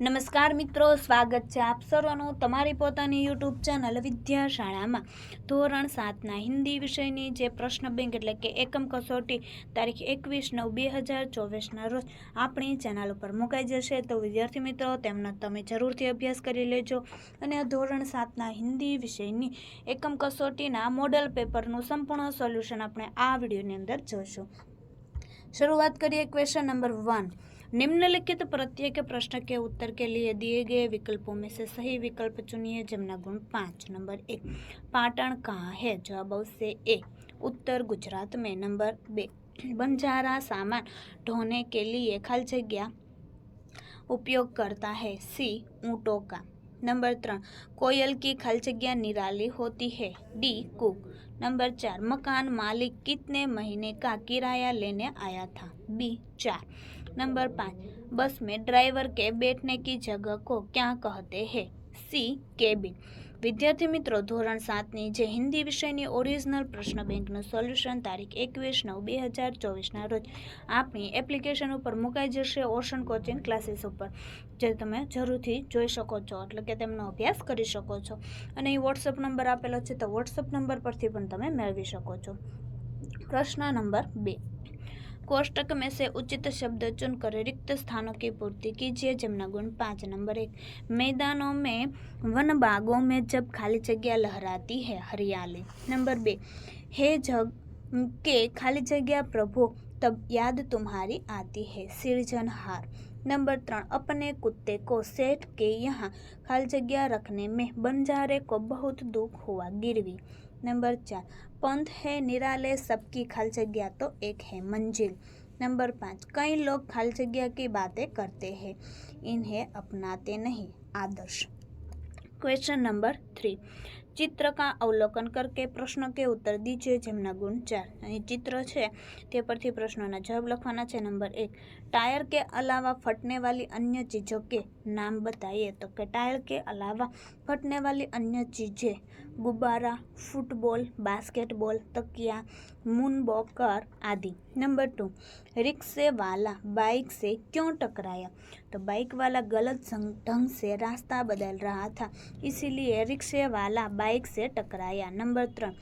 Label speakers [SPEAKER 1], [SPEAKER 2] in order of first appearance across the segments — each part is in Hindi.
[SPEAKER 1] નમસ્કાર મિત્રો, સ્વાગત છે આપ સર્વનું તમારી પોતાની યુટ્યુબ ચેનલ વિદ્યાશાળામાં. ધોરણ સાતના હિન્દી વિષયની જે પ્રશ્ન બેંક એટલે કે એકમ કસોટી તારીખ એકવીસ નવ બે હજાર ચોવીસના રોજ આપણી ચેનલ ઉપર મુકાઈ જશે. તો વિદ્યાર્થી મિત્રો, તેમનો તમે જરૂરથી અભ્યાસ કરી લેજો અને ધોરણ સાતના હિન્દી વિષયની એકમ કસોટીના મોડલ પેપરનું સંપૂર્ણ સોલ્યુશન આપણે આ વિડીયોની અંદર જોશું. શરૂઆત કરીએ ક્વેશ્ચન નંબર વન. निम्नलिखित प्रत्येक प्रश्न के उत्तर के लिए दिए गए विकल्पों में से सही विकल्प चुनिए जमना गुण पाँच, नंबर एक पाटण कहाँ है? जवाब से ए, उत्तर गुजरात में, नंबर बे, बंजारा सामान ढोने के लिए खल जगह उपयोग करता है, सी, ऊँटों का। नंबर त्रण, कोयल की खल निराली होती है, डी, कुक। नंबर चार, मकान मालिक कितने महीने का किराया लेने आया था? बी, चार। नंबर पाँच बस में ड्राइवर के बैठने की जगह को क्या कहते हैं સી કેબિન વિદ્યાર્થી મિત્રો ધોરણ સાતની જે હિન્દી વિષયની ઓરિજિનલ પ્રશ્ન બેંકનું સોલ્યુશન તારીખ એકવીસ નવ બે હજાર ચોવીસના રોજ આપણી એપ્લિકેશન ઉપર મુકાઈ જશે ઓશન કોચિંગ ક્લાસીસ ઉપર જે તમે જરૂરથી જોઈ શકો છો એટલે કે તેમનો અભ્યાસ કરી શકો છો અને એ વોટ્સઅપ નંબર આપેલો છે તો વોટ્સઅપ નંબર પરથી પણ તમે મેળવી શકો છો પ્રશ્ન નંબર બે कोष्टक में से उचित शब्द चुनकर रिक्त स्थानों की पूर्ति कीजिए जमुना गुण पाँच, नंबर एक। मैदानों में, वन बागों में जब खाली जगह लहराती है हरियाली। नंबर बे, हे जग के खाली जगह प्रभु तब याद तुम्हारी आती है सिरजनहार नंबर त्रण, अपने कुत्ते को सेठ के यहाँ खाली जगह रखने में बंजारे को बहुत दुख हुआ, गिरवी। नंबर चार, पंथ है निराले, सबकी खाल जगह तो एक है मंजिल। नंबर पाँच, कई लोग खाल जगह की बातें करते हैं, इन्हें अपनाते नहीं, आदर्श। क्वेश्चन नंबर थ्री चित्र का अवलोकन करके प्रश्न के उत्तर दीजिए जमना गुण चार चित्र है તે પરથી પ્રશ્નોના જવાબ લખવાના છે નંબર એક टायर के अलावा फटने वाली अन्य चीज़ों के नाम बताइए तो कि टायर के अलावा फटने वाली अन्य चीज़ें गुब्बारा फुटबॉल बास्केटबॉल तकिया मून बॉकर आदि नंबर टू रिक्शे वाला बाइक से क्यों टकराया तो बाइक वाला गलत ढंग से रास्ता बदल रहा था इसीलिए रिक्शे वाला बाइक से टकराया। नंबर तीन,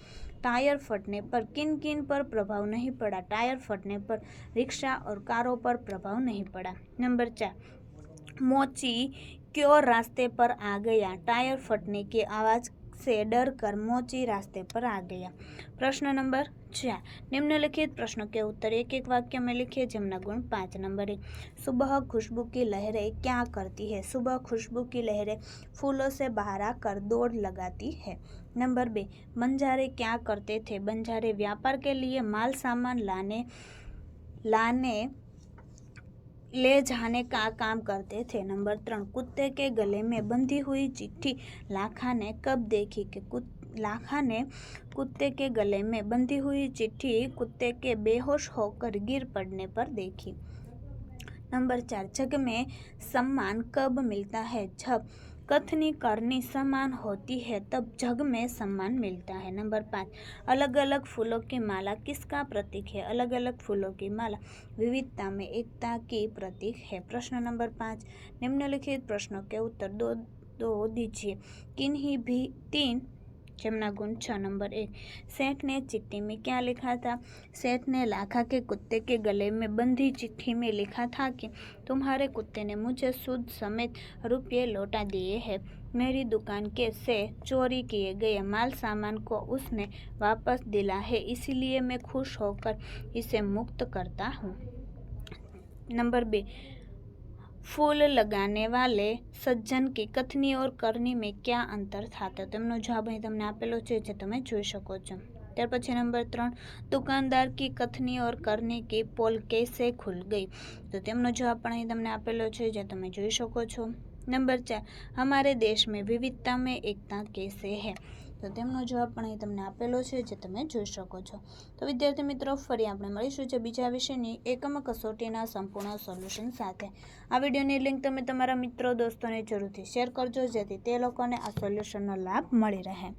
[SPEAKER 1] टायर फटने पर किन किन पर प्रभाव नहीं पड़ा? टायर फटने पर रिक्शा और कारों पर प्रभाव नहीं पड़ा। नंबर चार, मोची क्यों रास्ते पर आ गया? टायर फटने की आवाज़ से डर कर मोची रास्ते पर आ गया प्रश्न नंबर चार निम्नलिखित प्रश्नों के उत्तर एक एक वाक्य में लिखिए जमुना गुण पाँच नंबर एक सुबह खुशबू की लहरें क्या करती है सुबह खुशबू की लहरें फूलों से बाहर आकर दौड़ लगाती है नंबर बे बंजारे क्या करते थे बंजारे व्यापार के लिए माल सामान लाने लाने ले जाने का काम करते थे। नंबर त्रण कुत्ते के गले में बंधी हुई चिट्ठी लाखा ने कब देखी कि लाखा ने कुत्ते के गले में बंधी हुई चिट्ठी कुत्ते के बेहोश होकर गिर पड़ने पर देखी। नंबर चार, जग में सम्मान कब मिलता है? जब कथनी करनी समान होती है, तब जग में सम्मान मिलता है। नंबर पाँच अलग अलग फूलों की माला किसका प्रतीक है? अलग अलग फूलों की माला विविधता में एकता की प्रतीक है। प्रश्न नंबर पाँच, निम्नलिखित प्रश्नों के उत्तर दो दो दीजिए। किन्हीं भी तीन जमुना गुण छः नंबर एक सेठ ने चिट्ठी में क्या लिखा था? सेठ ने लाखा के कुत्ते के गले में बंधी चिट्ठी में लिखा था कि तुम्हारे कुत्ते ने मुझे शुद्ध समेत रुपये लौटा दिए हैं। मेरी दुकान के से चोरी किए गए माल सामान को उसने वापस दिला है, इसीलिए मैं खुश होकर इसे मुक्त करता हूँ। नंबर बी ફૂલ લગાને વાલે સજ્જન કી કથની ઓર કરની મેં ક્યાં અંતર था તો તેમનો જવાબ અહીં તમને આપેલો છે જે તમે જોઈ શકો છો ત્યાર પછી નંબર ત્રણ દુકાનદાર કી કથની ઓર કરની કી પોલ કેસે ખુલ ગઈ તો તેમનો જવાબ પણ અહીં તમને આપેલો છે જે તમે જોઈ શકો છો નંબર ચાર હમારે દેશ મેં વિવિધતા મેં એકતા કેસે હૈ તો તેમનો જવાબ પણ અહીં તમને આપેલો છે જે તમે જોઈ શકો છો. તો વિદ્યાર્થી મિત્રો, ફરી આપણે મળીશું જે બીજા વિષયની એકમ કસોટીના સંપૂર્ણ સોલ્યુશન સાથે. આ વિડીયોની લિંક તમે તમારા મિત્રો, દોસ્તોને જરૂરથી શેર કરજો, જેથી તે લોકોને આ સોલ્યુશનનો લાભ મળી રહે.